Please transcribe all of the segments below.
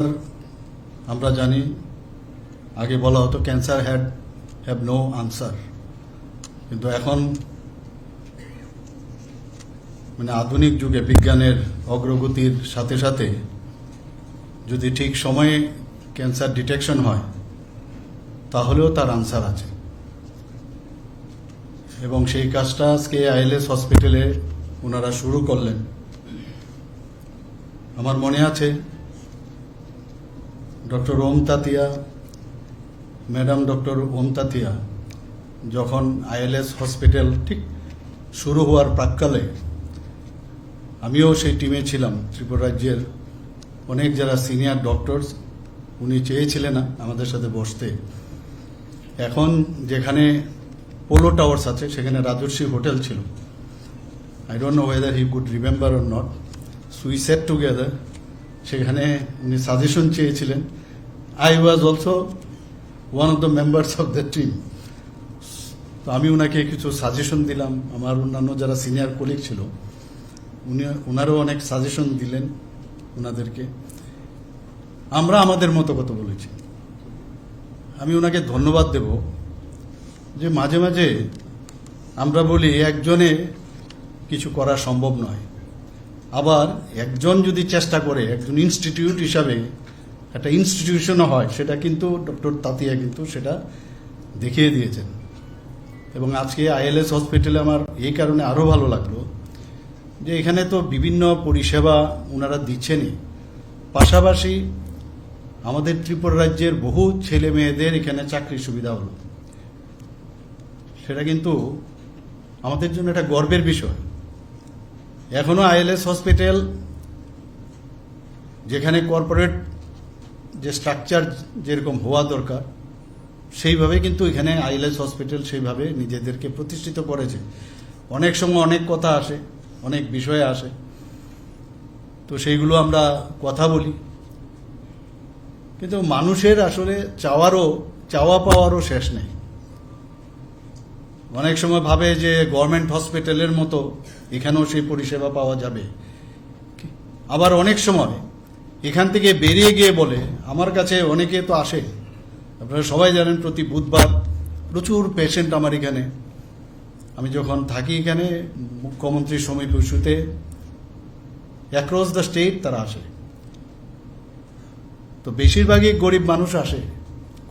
আমরা জানি, আগে বলা হতো cancer had have no answer কিন্তু এখন মানে আধুনিক যুগে বিজ্ঞানের অগ্রগতির সাথে সাথে, যদি ঠিক সময়ে ক্যান্সার ডিটেকশন হয়, তাহলেও তার আনসার আছে। এবং সেই কাজটা আজকে আইএলএস হসপিটালে ওনারা শুরু করলেন। আমার মনে আছে doctor Om Tatia, madam doctor Om Tatia, যখন আইএলএস হসপিটাল ঠিক শুরু হওয়ার প্রাককালে আমিও সেই টিমে ছিলাম, ত্রিপুরা রাজ্যের অনেক যারা সিনিয়র ডক্টরস, উনি চেয়েছিলেন আমাদের সাথে বসতে। এখন যেখানে পোলো টাওয়ার্স আছে, সেখানে রাজর্ষি হোটেল ছিল। I don't know whether he could remember or not we sat together সেখানে উনি সাজেশন চেয়েছিলেন I was also one of the members of the team তো আমি ওনাকে কিছু সাজেশন দিলাম। আমার অন্যান্য যারা সিনিয়র কলিগ ছিল, উনি ওনারও অনেক সাজেশন দিলেন ওনাদেরকে আমরা আমাদের মতো কথা বলেছি। আমি ওনাকে ধন্যবাদ দেব যে মাঝে মাঝে আমরা বলি, একজনে কিছু করা সম্ভব নয়। আবার একজন যদি চেষ্টা করে, একজন ইনস্টিটিউট হিসাবে একটা ইনস্টিটিউশনও হয়, সেটা কিন্তু ডক্টর তাতিয়া কিন্তু সেটা দেখিয়ে দিয়েছেন। এবং আজকে আইএলএস হসপিটালে আমার এই কারণে আরও ভালো লাগল যে এখানে তো বিভিন্ন পরিষেবা ওনারা দিচ্ছেনই। পাশাপাশি আমাদের ত্রিপুরা রাজ্যের বহু ছেলে মেয়েদের এখানে চাকরির সুবিধা হলো। সেটা কিন্তু আমাদের জন্য একটা গর্বের বিষয়। এখনও আইএলএস হসপিটাল যেখানে কর্পোরেট যে স্ট্রাকচার যেরকম হওয়া দরকার, সেইভাবে কিন্তু এখানে আইএলএস হসপিটাল সেইভাবে নিজেদেরকে প্রতিষ্ঠিত করেছে। অনেক সময় অনেক কথা আসে, অনেক বিষয় আসে। তো সেইগুলো আমরা কথা বলি। কিন্তু মানুষের আসলে চাওয়ারও, চাওয়া পাওয়ারও শেষ নেই। অনেক সময় ভাবে যে গভর্নমেন্ট হসপিটালের মতো এখানেও সেই পরিষেবা পাওয়া যাবে। আবার অনেক সময় এখান থেকে বেরিয়ে গিয়ে বলে, আমার কাছে অনেকে তো আসে। আপনারা সবাই জানেন প্রতি বুধবার প্রচুর পেশেন্ট আমার এখানে। আমি যখন থাকি এখানে মুখ্যমন্ত্রীর সমীপ ইস্যুতে অ্যাক্রস দ্য স্টেট তারা আসে। তো বেশিরভাগই গরিব মানুষ আসে।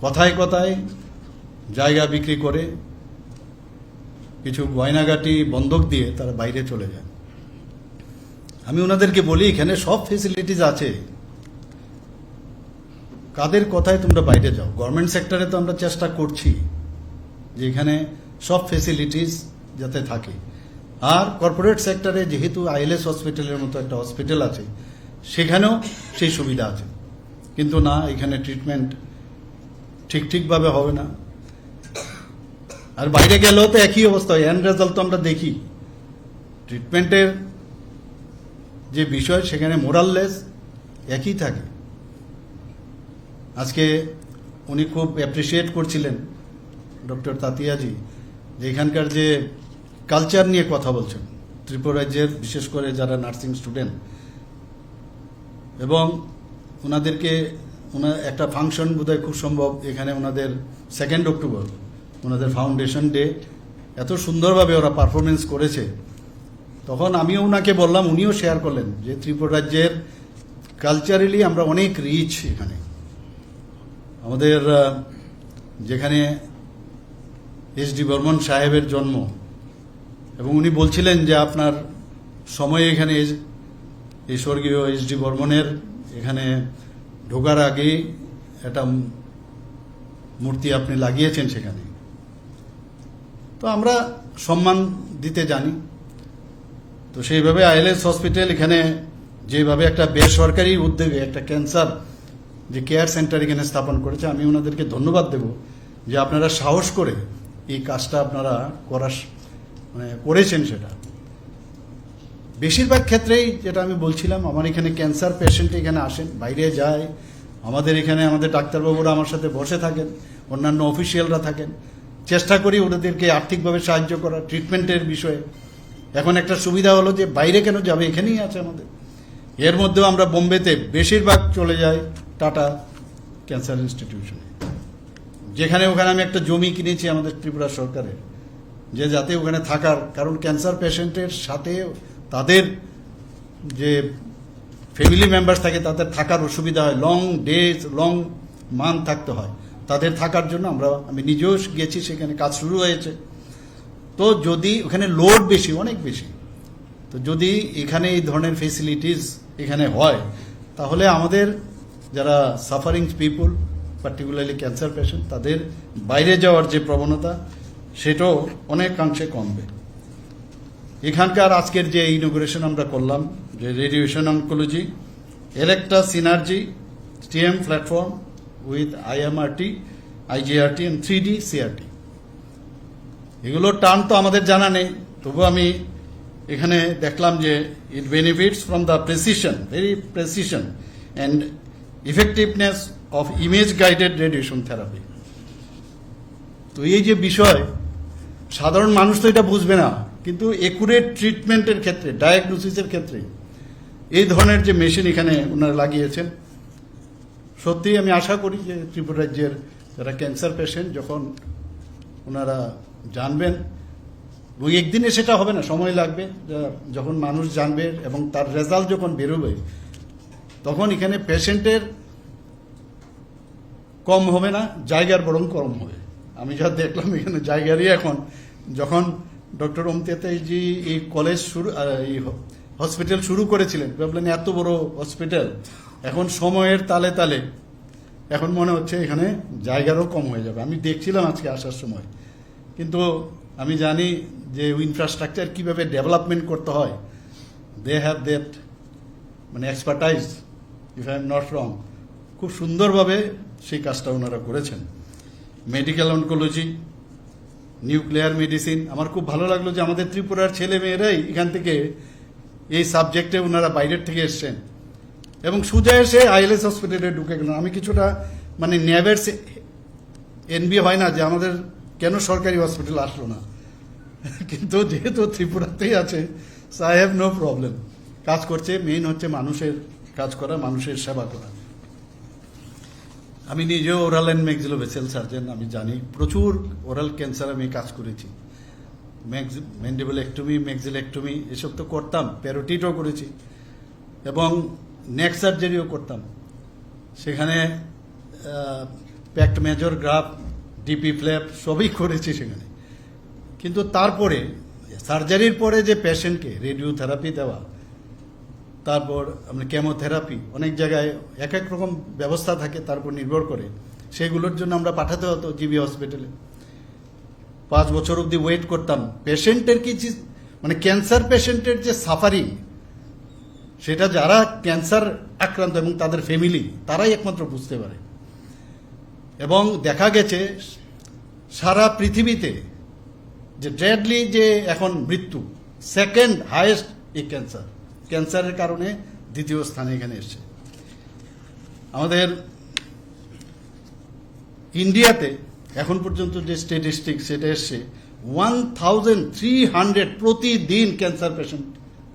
কথায় কথায় জায়গা বিক্রি করে, কিছু গয়নাগাটি, বন্ধক দিয়ে তারা বাইরে চলে যায়। আমি ওনাদেরকে বলি, এখানে সব ফেসিলিটিস আছে। কাদের কথায় তোমরা বাইরে যাও? গভর্নমেন্ট সেক্টরে তো আমরা চেষ্টা করছি যে এখানে সব ফেসিলিটিস যাতে থাকে। আর কর্পোরেট সেক্টরে যেহেতু আইএলএস হসপিটালের মতো একটা হসপিটাল আছে, সেখানেও সেই সুবিধা আছে। কিন্তু না, এখানে ট্রিটমেন্ট ঠিক ঠিকভাবে হবে না। আর বাইরে গেলেও তো একই অবস্থা হয়। এন্ড রেজাল্ট তো আমরা দেখি। ট্রিটমেন্টের যে বিষয়, সেখানে মোরাললেস একই থাকে। আজকে উনি খুব অ্যাপ্রিসিয়েট করছিলেন ডক্টর তাতিয়াজি, যে এখানকার যে কালচার নিয়ে কথা বলছেন, ত্রিপুরা রাজ্যের বিশেষ করে যারা নার্সিং স্টুডেন্ট এবং ওনাদেরকে ওনার একটা ফাংশন বোধহয় খুব সম্ভব, এখানে ওনাদের সেকেন্ড অক্টোবর ওনাদের ফাউন্ডেশন ডে এত সুন্দরভাবে ওরা পারফরমেন্স করেছে। তখন আমিও ওনাকে বললাম, উনিও শেয়ার করলেন যে ত্রিপুরা রাজ্যের কালচারালি আমরা অনেক রিচ এখানে। আমাদের যেখানে এস ডি বর্মন সাহেবের জন্ম, এবং উনি বলছিলেন যে আপনার সময়ে এখানে এই স্বর্গীয় এস ডি বর্মনের এখানে ঢোকার আগে একটা মূর্তি আপনি লাগিয়েছেন সেখানে। তো আমরা সম্মান দিতে জানি। তো সেইভাবে আইএলএস হসপিটাল এখানে যেভাবে একটা বেসরকারি উদ্যোগে একটা ক্যান্সার যে কেয়ার সেন্টার এখানে স্থাপন করেছে, আমি ওনাদেরকে ধন্যবাদ দেব যে আপনারা সাহস করে এই কাজটা আপনারা করার মানে করেছেন সেটা। বেশিরভাগ ক্ষেত্রেই যেটা আমি বলছিলাম, আমার এখানে ক্যান্সার পেশেন্ট এখানে আসেন, বাইরে যায়। আমাদের এখানে আমাদের ডাক্তারবাবুরা আমার সাথে বসে থাকেন, অন্যান্য অফিসিয়ালরা থাকেন। চেষ্টা করি ওনাদেরকে আর্থিকভাবে সাহায্য করা ট্রিটমেন্টের বিষয়ে। এখন একটা সুবিধা হলো যে বাইরে কেন যাবে, এখানেই আছে আমাদের। এর মধ্যেও আমরা বোম্বেতে বেশিরভাগ চলে যাই। টাটা ক্যান্সার ইনস্টিটিউশনে। যেখানে ওখানে আমি একটা জমি কিনেছি আমাদের ত্রিপুরা সরকারের। যে যাতে ওখানে থাকার, কারণ ক্যান্সার পেশেন্টের সাথে তাদের যে ফ্যামিলি মেম্বার্স থাকে, তাদের থাকার অসুবিধা হয়। লং ডেজ, লং মান্থ থাকতে হয়। তাদের থাকার জন্য আমরা, আমি নিজেও গেছি, সেখানে কাজ শুরু হয়েছে। তো যদি ওখানে লোড বেশি, অনেক বেশি, তো যদি এখানে এই ধরনের ফেসিলিটিস এখানে হয়, তাহলে আমাদের যারা suffering people particularly cancer patient তাদের বাইরে যাওয়ার যে প্রবণতা, সেটাও অনেকাংশে কমবে। এখানকার আজকের যে ইনোগ্রেশন আমরা করলাম, যে radiation oncology Elekta Synergy TM platform with IMRT IGRT and three D CRT এগুলোর টার্ম তো আমাদের জানা নেই তবু আমি এখানে দেখলাম যে it benefits from the precision very precision and effectiveness of image guided radiation therapy তো এই যে বিষয়, সাধারণ মানুষ তো এটা বুঝবে না, কিন্তু একুরেট ট্রিটমেন্টের ক্ষেত্রে ডায়াগনোসিসের ক্ষেত্রে, এই ধরনের যে মেশিন এখানে ওনারা লাগিয়েছেন সত্যি আমি আশা করি যে ত্রিপুরা রাজ্যের যারা ক্যান্সার পেশেন্ট যখন ওনারা জানবেন এবং একদিনে সেটা হবে না, সময় লাগবে যখন মানুষ জানবে এবং তার রেজাল্ট যখন বেরোবে তখন এখানে পেশেন্টের কম হবে না, জায়গার বরং কম হবে। আমি যা দেখলাম এখানে জায়গারই এখন। যখন ডক্টর ওমতেতাইজি এই কলেজ শুরু এই হসপিটাল শুরু করেছিলেন, ভাবলেন এত বড় হসপিটাল, এখন সময়ের তালে তালে এখন মনে হচ্ছে এখানে জায়গারও কম হয়ে যাবে। আমি দেখছিলাম আজকে আসার সময়। কিন্তু আমি জানি যে ইনফ্রাস্ট্রাকচার কীভাবে ডেভেলপমেন্ট করতে হয় দে হ্যাভ দ্যাট মানে expertise if I am not wrong খুব সুন্দরভাবে সেই কাজটা ওনারা করেছেন। মেডিকেল অনকোলজি নিউক্লিয়ার মেডিসিন আমার খুব ভালো লাগল যে আমাদের ত্রিপুরার ছেলে মেয়েরাই এখান থেকে এই সাবজেক্টে ওনারা বাইরের থেকে এসছেন। এবং সুজা এসে আইএলএস হসপিটালে ঢুকে গেলেন। আমি কিছুটা মানে ন্যাবের এনবি হয় না যে আমাদের কেন সরকারি হসপিটাল আসলো না। কিন্তু যেহেতু ত্রিপুরাতেই আছে so I have no problem কাজ করছে মেইন হচ্ছে মানুষের কাজ করা, মানুষের সেবা করা। আমি নিজেও ওরাল অ্যান্ড ম্যাক্সিলোভেসেল সার্জন আমি জানি। প্রচুর ওরাল ক্যান্সার আমি কাজ করেছি। ম্যান্ডিবল একটুমি ম্যাক্সিলেক্টমি এসব তো করতাম প্যারোটিটও করেছি। এবং নেক সার্জারিও করতাম। সেখানে pec major graft DP flap সবই করেছি সেখানে। কিন্তু তারপরে সার্জারির পরে যে পেশেন্টকে রেডিওথেরাপি দেওয়া তারপর আমরা কেমোথেরাপি, অনেক জায়গায় এক এক রকম ব্যবস্থা থাকে তার উপর নির্ভর করে। সেগুলোর জন্য আমরা পাঠাতে হতো জিবি হসপিটালে। পাঁচ বছর অবধি ওয়েট করতাম। পেশেন্টের কি মানে ক্যান্সার পেশেন্টের যে সাফারিং, সেটা যারা ক্যান্সার আক্রান্ত এবং তাদের ফ্যামিলি, তারাই একমাত্র বুঝতে পারে। এবং দেখা গেছে, সারা পৃথিবীতে যে ডেডলি যে এখন মৃত্যু সেকেন্ড হায়েস্ট এই ক্যান্সার। ক্যান্সারের কারণে দ্বিতীয় স্থানে এখানে এসছে। আমাদের ইন্ডিয়াতে এখন পর্যন্ত যে স্ট্যাটিস্টিক সেটা এসছে ওয়ান থাউজেন্ড থ্রি হান্ড্রেড প্রতিদিন ক্যান্সার পেশেন্ট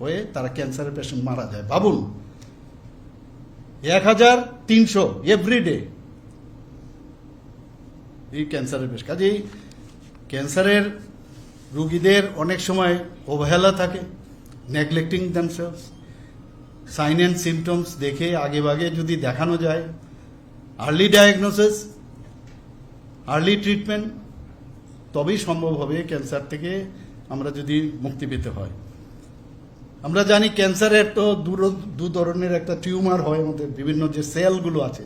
হয়ে তারা ক্যান্সারের পেশেন্ট মারা যায়। ভাবুন, এক হাজার তিনশো এভরিডে এই ক্যান্সারের পেশেন্ট কাজেই ক্যান্সারের রুগীদের অনেক সময় অবহেলা থাকে neglecting themselves sign and symptoms দেখে আগে ভাগে যদি দেখানো যায় আর্লি ডায়াগনোসিস আর্লি ট্রিটমেন্ট তবেই সম্ভব হবে ক্যান্সার থেকে আমরা যদি মুক্তি পেতে হয়। আমরা জানি ক্যান্সারের তো দু ধরনের একটা টিউমার হয় আমাদের বিভিন্ন যে সেলগুলো আছে।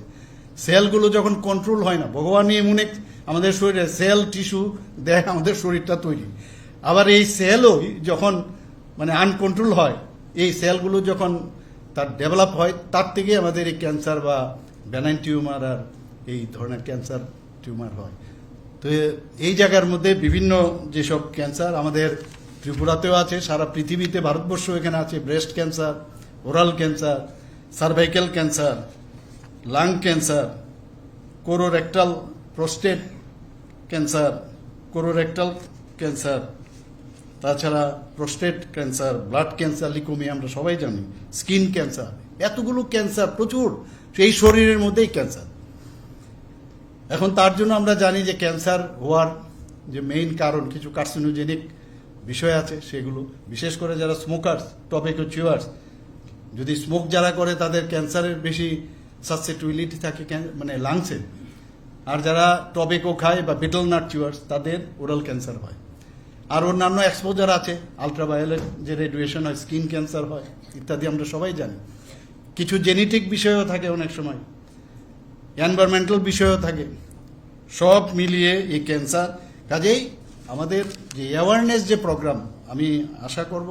সেলগুলো যখন কন্ট্রোল হয় না, ভগবানই এমন এক আমাদের শরীরে সেল টিস্যু দেয়, আমাদের শরীরটা তৈরি। আবার এই সেলও যখন মানে আনকন্ট্রোল হয়। এই সেলগুলো যখন তার ডেভেলপ হয়, তার থেকে আমাদের এই ক্যান্সার বা ব্যানাইন টিউমার আর এই ধরনের ক্যান্সার টিউমার হয়। তো এই জায়গার মধ্যে বিভিন্ন যেসব ক্যান্সার আমাদের ত্রিপুরাতেও আছে, সারা পৃথিবীতে ভারতবর্ষ এখানে আছে। Breast cancer oral cancer cervical cancer lung cancer colorectal prostate cancer colorectal cancer তাছাড়া prostate cancer blood cancer leukaemia আমরা সবাই জানি স্কিন ক্যান্সার এতগুলো ক্যান্সার প্রচুর, সেই শরীরের মধ্যেই ক্যান্সার এখন তার জন্য আমরা জানি যে ক্যান্সার হওয়ার যে মেইন কারণ, কিছু কার্সিনোজেনিক বিষয় আছে সেগুলো, বিশেষ করে যারা স্মোকার্স টবেকো চিওয়ার্স যদি স্মোক যারা করে, তাদের ক্যান্সারের বেশি সাসেটিবিলিটি থাকে মানে লাংসে আর যারা টবেকো খায় বা বিটল নাট চিওয়ার্স তাদের ওরাল ক্যান্সার হয়। আর অন্যান্য এক্সপোজার আছে আলট্রাভায়োলেট যে রেডিয়েশন হয় স্কিন ক্যান্সার হয়, ইত্যাদি আমরা সবাই জানি। কিছু জেনেটিক বিষয়ও থাকে অনেক সময় এনভায়রনমেন্টাল বিষয়ও থাকে। সব মিলিয়ে এই ক্যান্সার কাজেই আমাদের যে অ্যাওয়ারনেস যে প্রোগ্রাম আমি আশা করব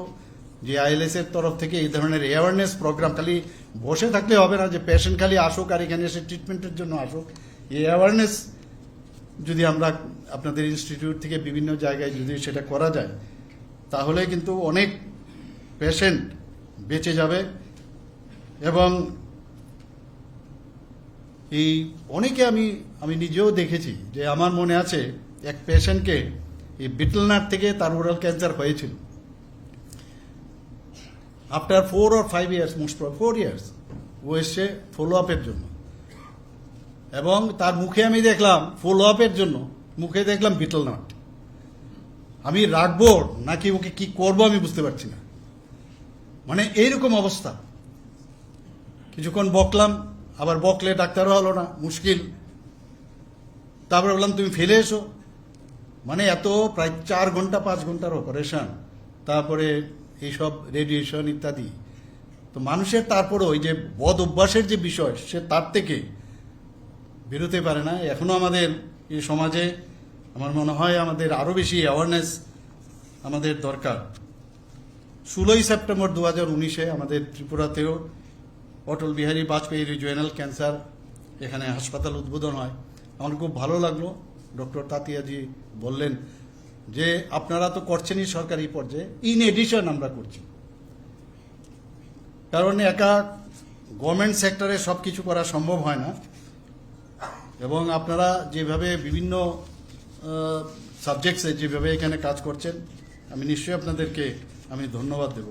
যে আইএলএস এর তরফ থেকে এই ধরনের অ্যাওয়ারনেস প্রোগ্রাম খালি বসে থাকলে হবে না, যে পেশেন্ট খালি আসুক আর এখানে এসে ট্রিটমেন্টের জন্য আসুক। এই অ্যাওয়ারনেস যদি আমরা আপনাদের ইনস্টিটিউট থেকে বিভিন্ন জায়গায় যদি সেটা করা যায়, তাহলে কিন্তু অনেক পেশেন্ট বেঁচে যাবে এবং এই অনেকে আমি আমি নিজেও দেখেছি যে আমার মনে আছে এক পেশেন্টকে এই বিটলনাট থেকে তার ওরাল ক্যান্সার হয়েছিল। After four or five years most four years ও এসছে ফলো আপের জন্য। এবং তার মুখে আমি দেখলাম ফলো আপের জন্য, মুখে দেখলাম বিটলনাট আমি রাখব নাকি ওকে কি করব আমি বুঝতে পারছি না। মানে এইরকম অবস্থা। কিছুক্ষণ বকলাম, আবার বকলে ডাক্তারও হলো না, মুশকিল। তারপরে বললাম, তুমি ফেলে এসো। মানে এত প্রায় চার ঘণ্টা, পাঁচ ঘণ্টার অপারেশন তারপরে এইসব রেডিয়েশন ইত্যাদি। তো মানুষের তারপরে ওই যে বদ অভ্যাসের যে বিষয়, সে তার থেকে বেরোতে পারে না। এখনও আমাদের এই সমাজে আমার মনে হয় আমাদের আরও বেশি অ্যাওয়ারনেস আমাদের দরকার। ষোলোই সেপ্টেম্বর দু হাজার উনিশে আমাদের ত্রিপুরাতেও অটল বিহারী বাজপেয়ী রিজিওনাল ক্যান্সার এখানে হাসপাতাল উদ্বোধন হয়। আমার খুব ভালো লাগল। ডক্টর তাতিয়াজি বললেন যে, আপনারা তো করছেনই সরকারি পর্যায়ে। ইন এডিশন আমরা করছি। কারণ একা গভর্নমেন্ট সেক্টরে সব কিছু করা সম্ভব হয় না। এবং আপনারা যেভাবে বিভিন্ন সাবজেক্টসে যেভাবে এখানে কাজ করছেন, আমি নিশ্চয়ই আপনাদেরকে আমি ধন্যবাদ দেব।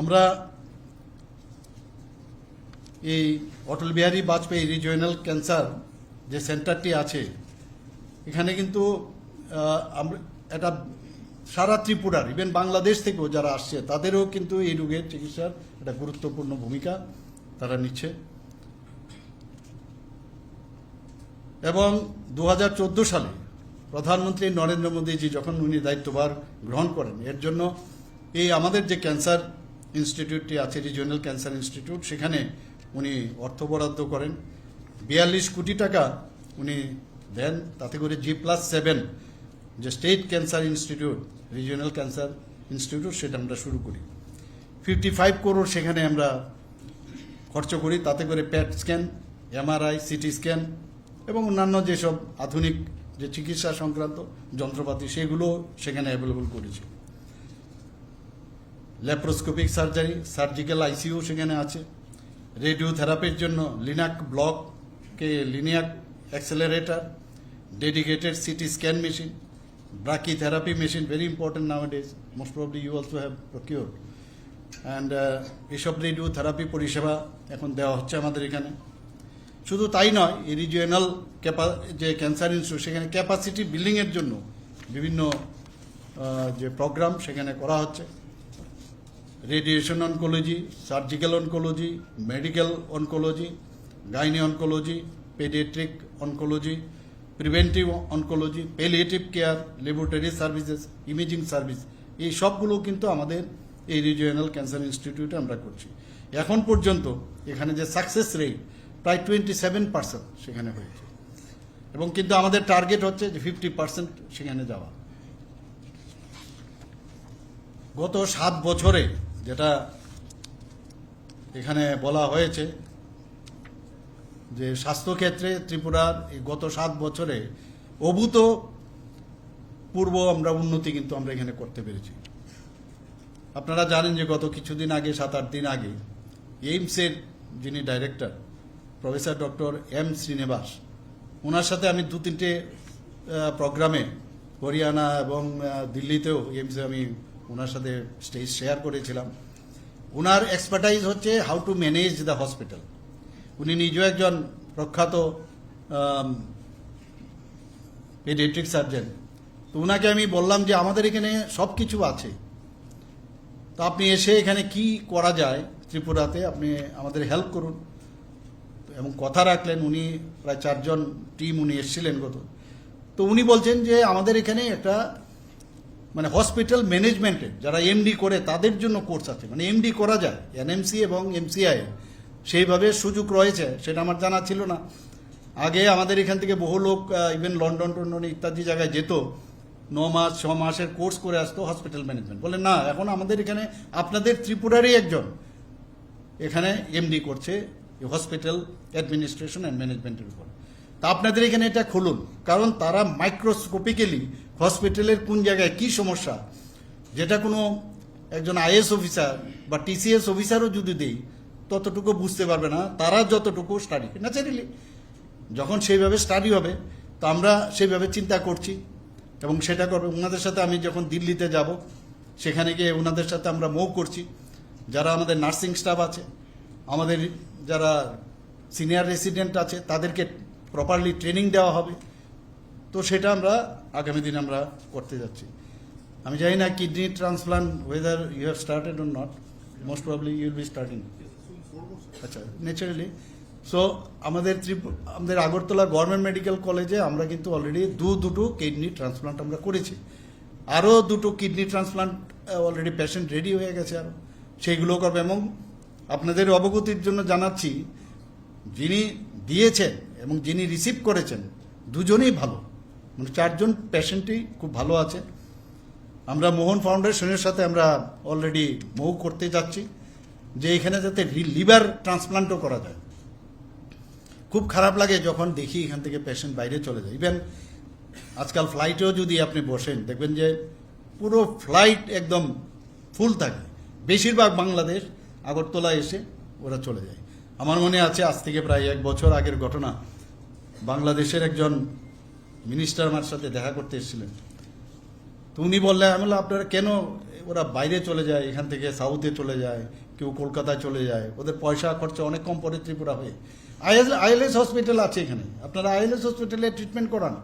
আমরা এই অটল বিহারী বাজপেয়ী রিজিওনাল ক্যান্সার যে সেন্টারটি আছে, এখানে কিন্তু এটা সারা ত্রিপুরার ইভেন বাংলাদেশ থেকেও যারা আসছে, তাদেরও কিন্তু এই রোগের চিকিৎসার একটা গুরুত্বপূর্ণ ভূমিকা তারা নিচ্ছে। এবং দু হাজার চোদ্দ সালে প্রধানমন্ত্রী নরেন্দ্র মোদীজি যখন উনি দায়িত্বভার গ্রহণ করেন, এর জন্য এই আমাদের যে ক্যান্সার ইনস্টিটিউটটি আছে, রিজিওনাল ক্যান্সার ইনস্টিটিউট, সেখানে উনি অর্থ বরাদ্দ করেন। বিয়াল্লিশ কোটি টাকা উনি দেন, তাতে করে জি প্লাস সেভেন যে state cancer institute, regional cancer institute, সেটা আমরা শুরু করি। ফিফটি ফাইভ করোড় সেখানে আমরা খরচ করি, তাতে করে PET scan, MRI, CT scan এবং অন্যান্য যেসব আধুনিক যে চিকিৎসা সংক্রান্ত যন্ত্রপাতি, সেগুলো সেখানে অ্যাভেলেবল করেছে। ল্যাপ্রোস্কোপিক সার্জারি সার্জিক্যাল আইসিইউ সেখানে আছে। রেডিওথেরাপির জন্য linac ব্লককে linear accelerator dedicated CT scan machine brachytherapy machine very important nowadays most probably you also have procure and এসব রেডিও থেরাপি পরিষেবা এখন দেওয়া হচ্ছে আমাদের এখানে। শুধু তাই নয়, এই রিজিওনাল যে ক্যান্সার ইনস্টিটিউট সেখানে ক্যাপাসিটি বিল্ডিংয়ের জন্য বিভিন্ন যে প্রোগ্রাম সেখানে করা হচ্ছে। Radiation oncology surgical oncology medical oncology gynae oncology paediatric oncology preventive oncology palliative care laboratory services imaging service এই সবগুলো কিন্তু আমাদের এই রিজিওনাল ক্যান্সার ইনস্টিটিউটে আমরা করছি। এখন পর্যন্ত এখানে যে সাকসেস রেট প্রায় টোয়েন্টি সেভেন পার্সেন্ট সেখানে হয়েছে। এবং কিন্তু আমাদের টার্গেট হচ্ছে যে ফিফটি পার্সেন্ট সেখানে যাওয়া। গত সাত বছরে যেটা এখানে বলা হয়েছে যে স্বাস্থ্যক্ষেত্রে ত্রিপুরার গত সাত বছরে অভূত পূর্ব আমরা উন্নতি কিন্তু আমরা এখানে করতে পেরেছি। আপনারা জানেন যে গত কিছুদিন আগে, সাত আট দিন আগে, এইমসের যিনি director professor doctor M Srinivas. ওনার সাথে আমি দু, তিনটে প্রোগ্রামে হরিয়ানা এবং দিল্লিতেও এইমসে আমি ওনার সাথে স্টেজ শেয়ার করেছিলাম। ওনার এক্সপার্টাইজ হচ্ছে how to manage the hospital উনি নিজেও একজন প্রখ্যাত পেডিয়াট্রিক সার্জন তো ওনাকে আমি বললাম যে আমাদের এখানে সব কিছু আছে। তো আপনি এসে এখানে কি করা যায় ত্রিপুরাতে? আপনি আমাদের হেল্প করুন। এবং কথা রাখলেন উনি, প্রায় চারজন টিম উনি এসেছিলেন গত। তো উনি বলছেন যে আমাদের এখানে একটা মানে হসপিটাল ম্যানেজমেন্টের যারা এমডি করে তাদের জন্য কোর্স আছে। মানে এমডি করা যায় এনএমসি এবং এমসিআই সেইভাবে সুযোগ রয়েছে, সেটা আমার জানা ছিল না। আগে আমাদের এখান থেকে বহু লোক ইভেন লন্ডন টন্ডন ইত্যাদি জায়গায় যেত। ন মাস, ছ মাসের কোর্স করে আসতো হসপিটাল ম্যানেজমেন্ট বলে না, এখন আমাদের এখানে আপনাদের ত্রিপুরারই একজন এখানে এমডি করছে হসপিটাল অ্যাডমিনিস্ট্রেশন অ্যান্ড ম্যানেজমেন্টের উপর তা আপনাদের এখানে এটা খুলুন, কারণ তারা মাইক্রোস্কোপিক্যালি হসপিটালের কোন জায়গায় কি সমস্যা, যেটা কোনো একজন আইএস অফিসার বা টিসিএস অফিসারও যদি দেই, ততটুকু বুঝতে পারবে না, তারা যতটুকু স্টাডি ন্যাচারালি যখন সেইভাবে স্টাডি হবে, তো আমরা সেইভাবে চিন্তা করছি, এবং সেটা করবে, ওনাদের সাথে আমি যখন দিল্লিতে যাব, সেখানে গিয়ে ওনাদের সাথে আমরা মৌ করছি, যারা আমাদের নার্সিং স্টাফ আছে, আমাদের যারা সিনিয়র রেসিডেন্ট আছে, তাদেরকে প্রপারলি ট্রেনিং দেওয়া হবে। তো সেটা আমরা আগামী দিন আমরা করতে যাচ্ছি। আমি জানি না kidney transplant whether you have started or not most probably you'll be starting আচ্ছা ন্যাচারালি সো আমাদের আমাদের আগরতলা গভর্নমেন্ট মেডিকেল কলেজে আমরা কিন্তু অলরেডি দু, দুটো কিডনি ট্রান্সপ্লান্ট আমরা করেছি। আরও দুটো kidney transplant already patient ready হয়ে গেছে আরও। সেইগুলো করবে এবং আপনাদের অবগতির জন্য জানাচ্ছি, যিনি দিয়েছেন এবং যিনি রিসিভ করেছেন, দুজনেই ভালো। মানে চারজন পেশেন্টই খুব ভালো আছে। আমরা মোহন ফাউন্ডেশনের সাথে আমরা অলরেডি মৌ করতে যাচ্ছি, যে এখানে যাতে লিভার ট্রান্সপ্লান্টও করা যায়। খুব খারাপ লাগে যখন দেখি এখান থেকে পেশেন্ট বাইরে চলে যায়। ইভেন আজকাল ফ্লাইটেও যদি আপনি বসেন, দেখবেন যে পুরো ফ্লাইট একদম ফুল থাকে। বেশিরভাগ বাংলাদেশ আগরতলা এসে ওরা চলে যায়। আমার মনে আছে আজ থেকে প্রায় এক বছর আগের ঘটনা। বাংলাদেশের একজন মিনিস্টার আমার সাথে দেখা করতে এসেছিলেন। তো উনি বললেন আমি বললাম, আপনারা কেন ওরা বাইরে চলে যায় এখান থেকে সাউথে চলে যায় কেউ কলকাতায় চলে যায় ওদের পয়সা খরচা অনেক কম পড়ে ত্রিপুরা হয়ে। আইএস আইএলএস হসপিটাল আছে এখানে। আপনারা আইএলএস হসপিটালে ট্রিটমেন্ট করান।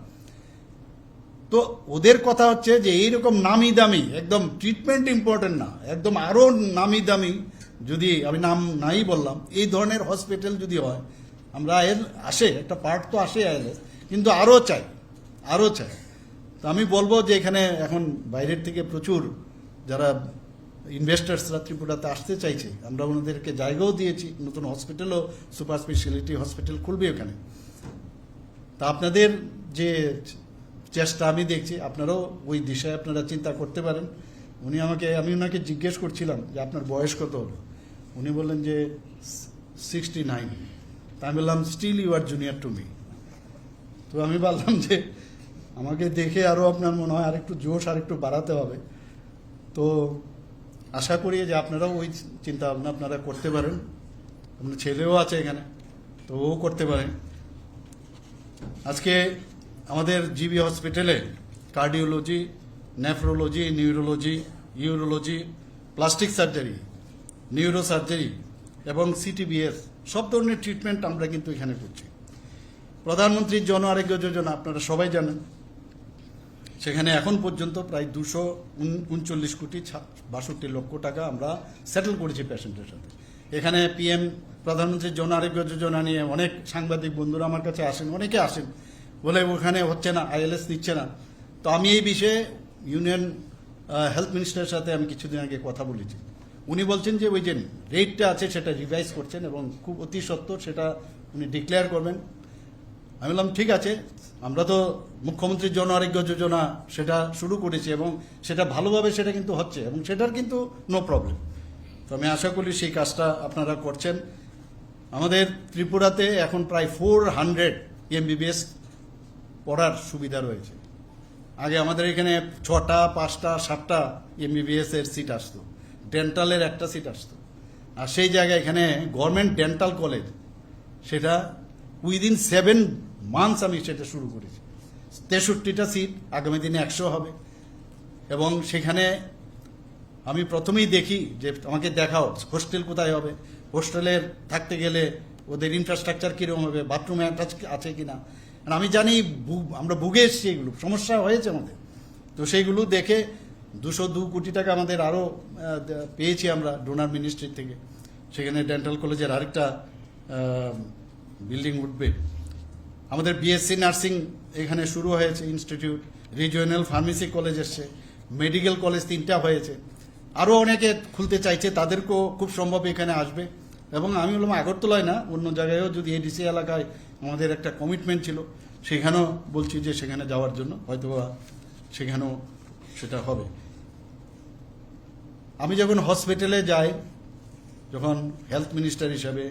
তো ওদের কথা হচ্ছে যে এইরকম নামি দামি একদম ট্রিটমেন্ট ইম্পর্টেন্ট না একদম আরও নামি দামি যদি আমি নাম নাই বললাম, এই ধরনের হসপিটাল যদি হয়, আমরা আইএল আসে, একটা পার্ট তো আসে আইএলএস কিন্তু আরও চাই আরও চাই। তো আমি বলব যে এখানে এখন বাইরের থেকে প্রচুর যারা ইনভেস্টার্সরা ত্রিপুরাতে আসতে চাইছে, আমরা ওনাদেরকে জায়গাও দিয়েছি, নতুন হসপিটালও সুপার স্পেশালিটি হসপিটাল খুলবে ওখানে। তা আপনাদের যে চেষ্টা আমি দেখছি, আপনারাও ওই দিশায় আপনারা চিন্তা করতে পারেন। উনি আমাকে, আমি ওনাকে জিজ্ঞেস করছিলাম যে আপনার বয়স কত? উনি বললেন যে সিক্সটি নাইন আমি বললাম still you are junior to me তো আমি বললাম যে, আমাকে দেখে আরও আপনার মনে হয় আরেকটু জোশ, আরেকটু বাড়াতে হবে। তো আশা করি যে আপনারাও ওই চিন্তা ভাবনা আপনারা করতে পারেন। আপনার ছেলেও আছে এখানে, তো ও করতে পারেন আজকে আমাদের জিবি হসপিটালে cardiology nephrology neurology urology, plastic surgery neuro surgery এবং সিটিবিএস সব ধরনের ট্রিটমেন্ট আমরা কিন্তু এখানে করছি। প্রধানমন্ত্রীর জন আরোগ্য যোজনা আপনারা সবাই জানেন। সেখানে এখন পর্যন্ত প্রায় দুশো উনচল্লিশ কোটি বাষট্টি লক্ষ টাকা আমরা সেটেল করেছি পেশেন্টের সাথে। এখানে পিএম প্রধানমন্ত্রীর জন আরোগ্য যোজনা নিয়ে অনেক সাংবাদিক বন্ধুরা আমার কাছে আসেন, অনেকে আসেন। বলে ওখানে হচ্ছে না আইএলএস নিচ্ছে না। তো আমি এই বিষয়ে ইউনিয়ন হেলথ মিনিস্টারের সাথে আমি কিছুদিন আগে কথা বলেছি। উনি বলছেন যে ওই যে রেটটা আছে সেটা রিভাইজ করছেন এবং খুব অতি সত্বর সেটা উনি ডিক্লেয়ার করবেন। আমি বললাম, ঠিক আছে, আমরা তো মুখ্যমন্ত্রীর জন আরোগ্য যোজনা সেটা শুরু করেছি এবং সেটা ভালোভাবে সেটা কিন্তু হচ্ছে এবং সেটার কিন্তু নো প্রবলেম তো আমি আশা করি সেই কাজটা আপনারা করছেন। আমাদের ত্রিপুরাতে এখন প্রায় ফোর হান্ড্রেড এমবিবিএস পড়ার সুবিধা রয়েছে। আগে আমাদের এখানে ছটা, পাঁচটা, সাতটা এমবিবিএস এর সিট আসতো। ডেন্টালের একটা সিট আসতো। আর সেই জায়গায় এখানে গভর্নমেন্ট ডেন্টাল কলেজ সেটা উইদিন সেভেন মান্থস আমি সেটা শুরু করেছি। তেষট্টিটা সিট আগামী দিনে একশো হবে। এবং সেখানে আমি প্রথমেই দেখি যে, আমাকে দেখাও হোস্টেল কোথায় হবে। হোস্টেলের থাকতে গেলে ওদের ইনফ্রাস্ট্রাকচার কীরকম হবে? বাথরুমে অ্যাটাচ আছে কিনা? আর আমি জানি আমরা ভুগে এসেছি এগুলো, সমস্যা হয়েছে আমাদের। তো সেইগুলো দেখে দুশো দু কোটি টাকা আমাদের আরও পেয়েছি আমরা ডোনার মিনিস্ট্রি থেকে। সেখানে ডেন্টাল কলেজের আরেকটা বিল্ডিং উঠবে। আমাদের বিএসসি নার্সিং এখানে শুরু হয়েছে, ইনস্টিটিউট। রিজিওনাল ফার্মেসি কলেজ এসছে, মেডিকেল কলেজ তিনটা হয়েছে। আরও অনেকে খুলতে চাইছে, তাদেরকেও খুব সম্ভব এখানে আসবে। এবং আমি বললাম আগরতলায় না, অন্য জায়গায়ও যদি এডিসি এলাকায় আমাদের একটা কমিটমেন্ট ছিল, সেখানেও বলছি যে সেখানে যাওয়ার জন্য হয়তো বা সেখানেও সেটা হবে। আমি যখন হসপিটালে যাই, যখন হেলথ মিনিস্টার হিসাবে,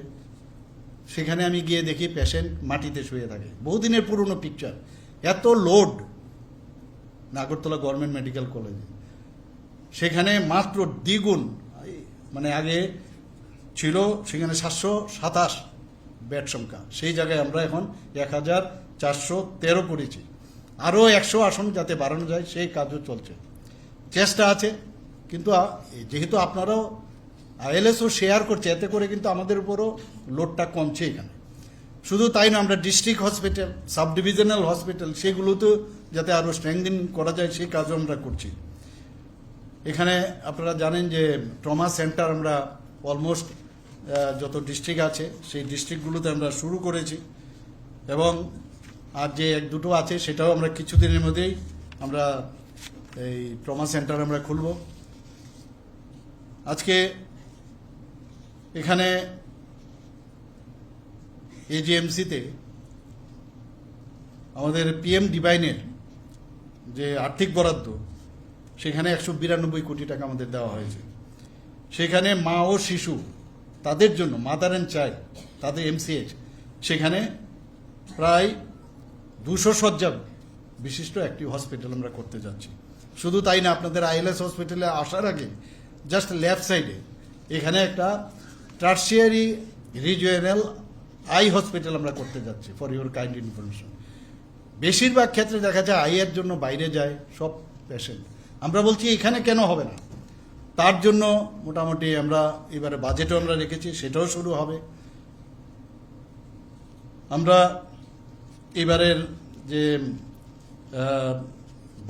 সেখানে আমি গিয়ে দেখি পেশেন্ট মাটিতে শুয়ে থাকে। বহুদিনের পুরনো পিকচার এত লোড নাগরতলা গভর্নমেন্ট মেডিকেল কলেজে সেখানে মাত্র দ্বিগুণ মানে আগে ছিল সেখানে সাতশো সাতাশ বেড সংখ্যা। সেই জায়গায় আমরা এখন এক হাজার চারশো তেরো করেছি আরও একশো আসন যাতে বাড়ানো যায়, সেই কাজও চলছে। চেষ্টা আছে, কিন্তু যেহেতু আপনারাও আইএলএসও শেয়ার করছে, এতে করে কিন্তু আমাদের উপরও লোডটা কমছে এখানে। শুধু তাই না, আমরা district hospital sub divisional hospital সেগুলোতেও যাতে আরও স্ট্রেংদিন করা যায়, সেই কাজও আমরা করছি। এখানে আপনারা জানেন যে ট্রমা সেন্টার আমরা অলমোস্ট যত ডিস্ট্রিক্ট আছে, সেই ডিস্ট্রিক্টগুলোতে আমরা শুরু করেছি। এবং আর যে এক দুটো আছে, সেটাও আমরা কিছুদিনের মধ্যেই আমরা এই ট্রমা সেন্টার আমরা খুলব। আজকে এখানে এজিএমসিতে আমাদের পিএম ডিভাইনের যে আর্থিক বরাদ্দ, সেখানে একশো বিরানব্বই কোটি টাকা আমাদের দেওয়া হয়েছে। সেখানে মা ও শিশু তাদের জন্য মাদার অ্যান্ড চাইল্ড তাদের এমসিএইচ সেখানে প্রায় দুশো শয্যা বিশিষ্ট একটি হসপিটাল আমরা করতে যাচ্ছি। শুধু তাই না, আপনাদের আইএলএস হসপিটালে আসার আগে জাস্ট লেফট সাইডে এখানে একটা টার্সিয়ারি রিজিওনাল আই হসপিটাল আমরা করতে যাচ্ছি ফর ইউর কাইন্ড ইনফরমেশন বেশিরভাগ ক্ষেত্রে দেখা যায় আইয়ের জন্য বাইরে যায় সব পেশেন্ট আমরা বলছি, এখানে কেন হবে না? তার জন্য মোটামুটি আমরা এবারে বাজেটও আমরা রেখেছি, সেটাও শুরু হবে। আমরা এবারের যে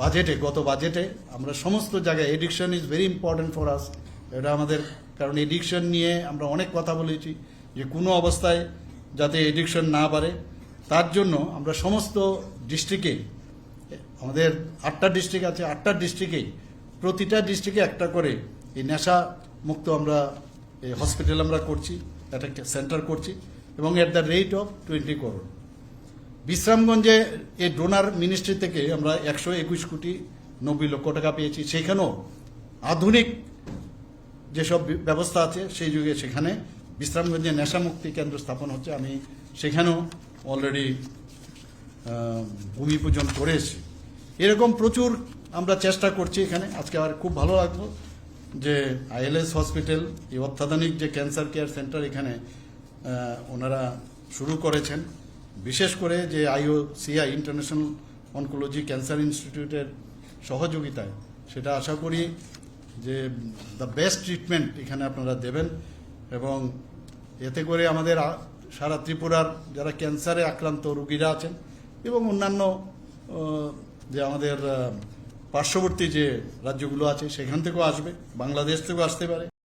বাজেটে, গত বাজেটে আমরা সমস্ত জায়গায় addiction is very important for us এটা আমাদের, কারণ এডিকশন নিয়ে আমরা অনেক কথা বলেছি, যে কোনো অবস্থায় যাতে এডিকশন না বাড়ে, তার জন্য আমরা সমস্ত ডিস্ট্রিক্টে আমাদের আটটা ডিস্ট্রিক্ট আছে, আটটা ডিস্ট্রিক্টেই প্রতিটা ডিস্ট্রিক্টে একটা করে এই নেশা মুক্ত আমরা, এই হসপিটাল আমরা করছি, একটা সেন্টার করছি এবং at the rate of twenty crore বিশ্রামগঞ্জে এই ডোনার মিনিস্ট্রি থেকে আমরা একশো একুশ কোটি নব্বই লক্ষ টাকা পেয়েছি। সেখানেও আধুনিক যেসব ব্যবস্থা আছে, সেই যুগে সেখানে বিশ্রামগঞ্জে নেশামুক্তি কেন্দ্র স্থাপন হচ্ছে। আমি সেখানেও অলরেডি ভূমি পূজন করে এরকম প্রচুর আমরা চেষ্টা করছি এখানে। আজকে আমার খুব ভালো লাগল যে আইএলএস হসপিটাল, এই অত্যাধুনিক যে ক্যান্সার কেয়ার সেন্টার এখানে ওনারা শুরু করেছেন। বিশেষ করে যে IO CI international oncology cancer ইনস্টিটিউটের সহযোগিতায়, সেটা আশা করি যে দ্য বেস্ট ট্রিটমেন্ট এখানে আপনারা দেবেন এবং এতে করে আমাদের সারা ত্রিপুরার যারা ক্যান্সারে আক্রান্ত রুগীরা আছেন এবং অন্যান্য যে আমাদের পার্শ্ববর্তী যে রাজ্যগুলো আছে সেখান থেকেও আসবে বাংলাদেশ থেকেও আসতে পারে।